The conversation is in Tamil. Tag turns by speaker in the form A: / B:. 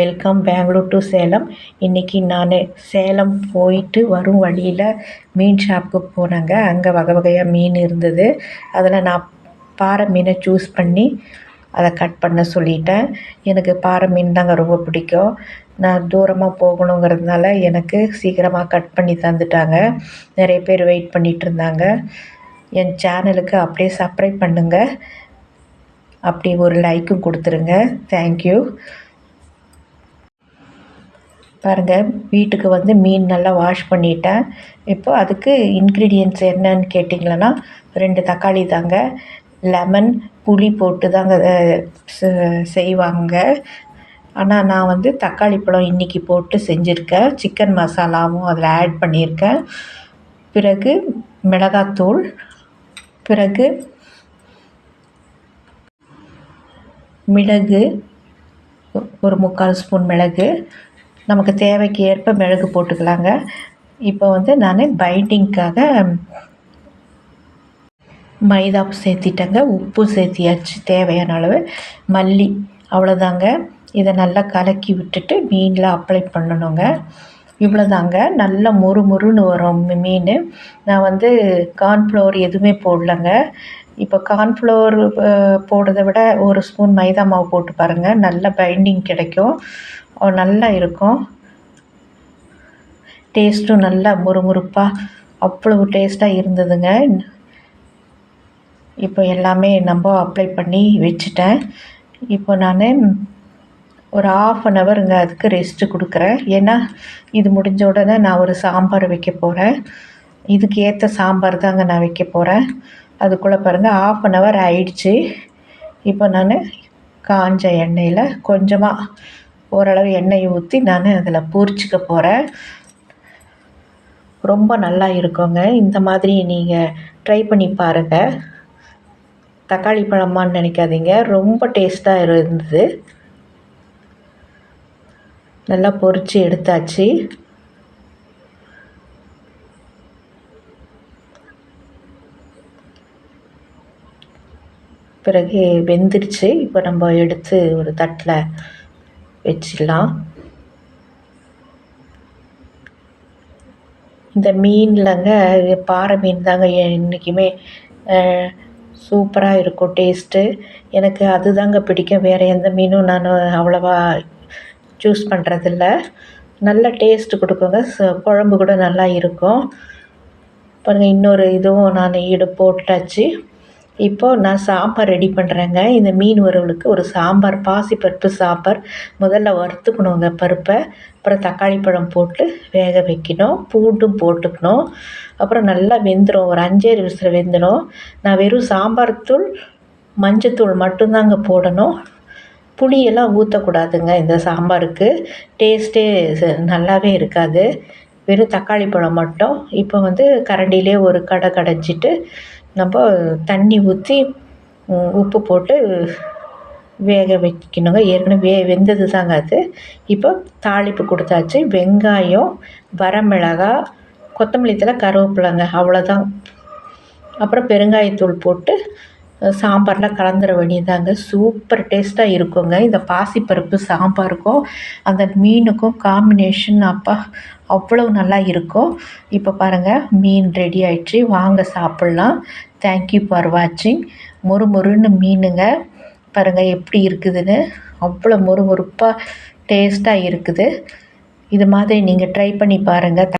A: வெல்கம் பெங்களூர் டு சேலம் இன்றைக்கி நான் சேலம் போயிட்டு வரும் வழியில் மீன் ஷாப்புக்கு போனேங்க. அங்கே வகை வகையாக மீன் இருந்தது. அதில் நான் பாறை மீனை சூஸ் பண்ணி அதை கட் பண்ண சொல்லிட்டேன். எனக்கு பாறை மீன் தாங்க ரொம்ப பிடிக்கும். நான் தூரமாக போகணுங்கிறதுனால எனக்கு சீக்கிரமாக கட் பண்ணி தந்துட்டாங்க. நிறைய பேர் வெயிட் பண்ணிகிட்டு இருந்தாங்க. என் சேனலுக்கு அப்படியே சப்ஸ்கிரைப் பண்ணுங்கள் அப்படி ஒரு லைக்கும் கொடுத்துருங்க. தேங்க்யூ பாருங்கள் வீட்டுக்கு வந்து மீன் நல்லா வாஷ் பண்ணிட்டேன். இப்போ அதுக்கு இன்க்ரீடியன்ட்ஸ் என்னன்னு கேட்டிங்களன்னா ரெண்டு தக்காளி தாங்க. லெமன் புளி போட்டு தாங்க செய்வாங்க. ஆனால் நான் வந்து தக்காளி பழம் இன்றைக்கி போட்டு செஞ்சுருக்கேன். சிக்கன் மசாலாவும் அதில் ஆட் பண்ணியிருக்கேன் பிறகு மிளகாத்தூள் பிறகு மிளகு ஒரு முக்கால் ஸ்பூன் மிளகு நமக்கு தேவைக்கு ஏற்ப மிளகு போட்டுக்கலாங்க. இப்போ வந்து நான் பைண்டிங்க்காக மைதா சேர்த்திட்டேங்க. உப்பு சேர்த்தியாச்சு தேவையான அளவு. மல்லி அவ்வளோதாங்க. இதை நல்லா கலக்கி விட்டுட்டு மீனில் அப்ளை பண்ணணுங்க. இவ்வளோதாங்க. நல்ல மொறு மொறுன்னு வரும் மீன். நான் வந்து கார்ன்ஃப்ளவர் எதுவுமே போடலங்க. இப்போ கார்ன்ஃப்ளவர் போடுறதை விட ஒரு ஸ்பூன் மைதா மாவு போட்டு பாருங்கள் நல்ல பைண்டிங் கிடைக்கும். நல்லா இருக்கும். டேஸ்ட்டும் நல்லா முறுமுறுப்பாக அவ்வளவு டேஸ்ட்டாக இருந்ததுங்க. இப்போ எல்லாமே நம்ம அப்ளை பண்ணி வச்சுட்டேன். இப்போ நான் ஒரு ஆஃப் அன் ஹவருங்க அதுக்கு ரெஸ்ட்டு கொடுக்குறேன். ஏன்னா இது முடிஞ்ச உடனே நான் ஒரு சாம்பார் வைக்க போகிறேன் இதுக்கு ஏற்ற சாம்பார் தாங்க நான் வைக்க போகிறேன் அதுக்குள்ளே பாருங்கள் ஆஃப் அன் ஹவர் ஆயிடுச்சு. இப்போ நான் காஞ்ச எண்ணெயில் கொஞ்சமாக ஓரளவு எண்ணெயை ஊற்றி நான் அதில் பொரிச்சிக்க போகிறேன் ரொம்ப நல்லா இருக்குங்க. இந்த மாதிரி நீங்கள் ட்ரை பண்ணி பாருங்கள் தக்காளி பழமான்னு நினைக்காதீங்க. ரொம்ப டேஸ்ட்டாக இருந்தது. நல்லா பொரித்து எடுத்தாச்சு. பிறகு வெந்துடுச்சு இப்போ நம்ம எடுத்து ஒரு தட்டில் வச்சிடலாம். இந்த மீன்லங்க பாறை மீன் தாங்க என்றைக்குமே சூப்பராக இருக்கும் டேஸ்ட்டு. எனக்கு அது தாங்க பிடிக்கும். வேறு எந்த மீனும் நான் அவ்வளோவா சூஸ் பண்ணுறதில்ல நல்ல டேஸ்ட்டு கொடுக்குங்க. குழம்பு கூட நல்லா இருக்கும். பாருங்கள் இன்னொரு இதுவும் நான் ஈடு போட்டாச்சு. இப்போது நான் சாம்பார் ரெடி பண்ணுறேங்க இந்த மீன் வறுவலுக்கு ஒரு சாம்பார் பாசிப்பருப்பு சாம்பார். முதல்ல வறுத்துக்கணுங்க பருப்பை. அப்புறம் தக்காளி பழம் போட்டு வேக வைக்கணும். பூண்டும் போட்டுக்கணும். அப்புறம் நல்லா வெந்துடும் ஒரு அஞ்சேறு விசில் வெந்துடும் நான் வெறும் சாம்பார் தூள் மஞ்சத்தூள் மட்டும்தாங்க போடணும். புளியெல்லாம் ஊற்றக்கூடாதுங்க இந்த சாம்பாருக்கு. டேஸ்ட்டே நல்லாவே இருக்காது. வெறும் தக்காளி பழம் மட்டும். இப்போ வந்து கரண்டிலே ஒரு கடை கடைஞ்சிட்டு நம்ம தண்ணி ஊற்றி உப்பு போட்டு வேக வைக்கணுங்க. ஏற்கனவே வே வெந்தது தாங்க அது. இப்போ தாளிப்பு கொடுத்தாச்சு. வெங்காயம் வரமிளகா கொத்தமல்லி தழை கருவேப்பிலைங்க. அவ்வளோதான் அப்புறம் பெருங்காயத்தூள் போட்டு சாம்பாரில் கலந்துட வேண்டியதாங்க சூப்பர் டேஸ்ட்டாக இருக்குங்க. இந்த பாசிப்பருப்பு சாம்பாருக்கும் அந்த மீனுக்கும் காம்பினேஷன் அப்பா அவ்வளவு நல்லா இருக்கும். இப்போ பாருங்கள் மீன் ரெடி ஆயிடுச்சு. வாங்க சாப்பிட்லாம். தேங்க்யூ ஃபார் வாட்சிங் மொறு மொறுன்னு மீனுங்க. பாருங்கள் எப்படி இருக்குதுன்னு. அவ்வளோ மொறு மொறுப்பாக டேஸ்ட்டாக இருக்குது. இது மாதிரி நீங்கள் ட்ரை பண்ணி பாருங்கள்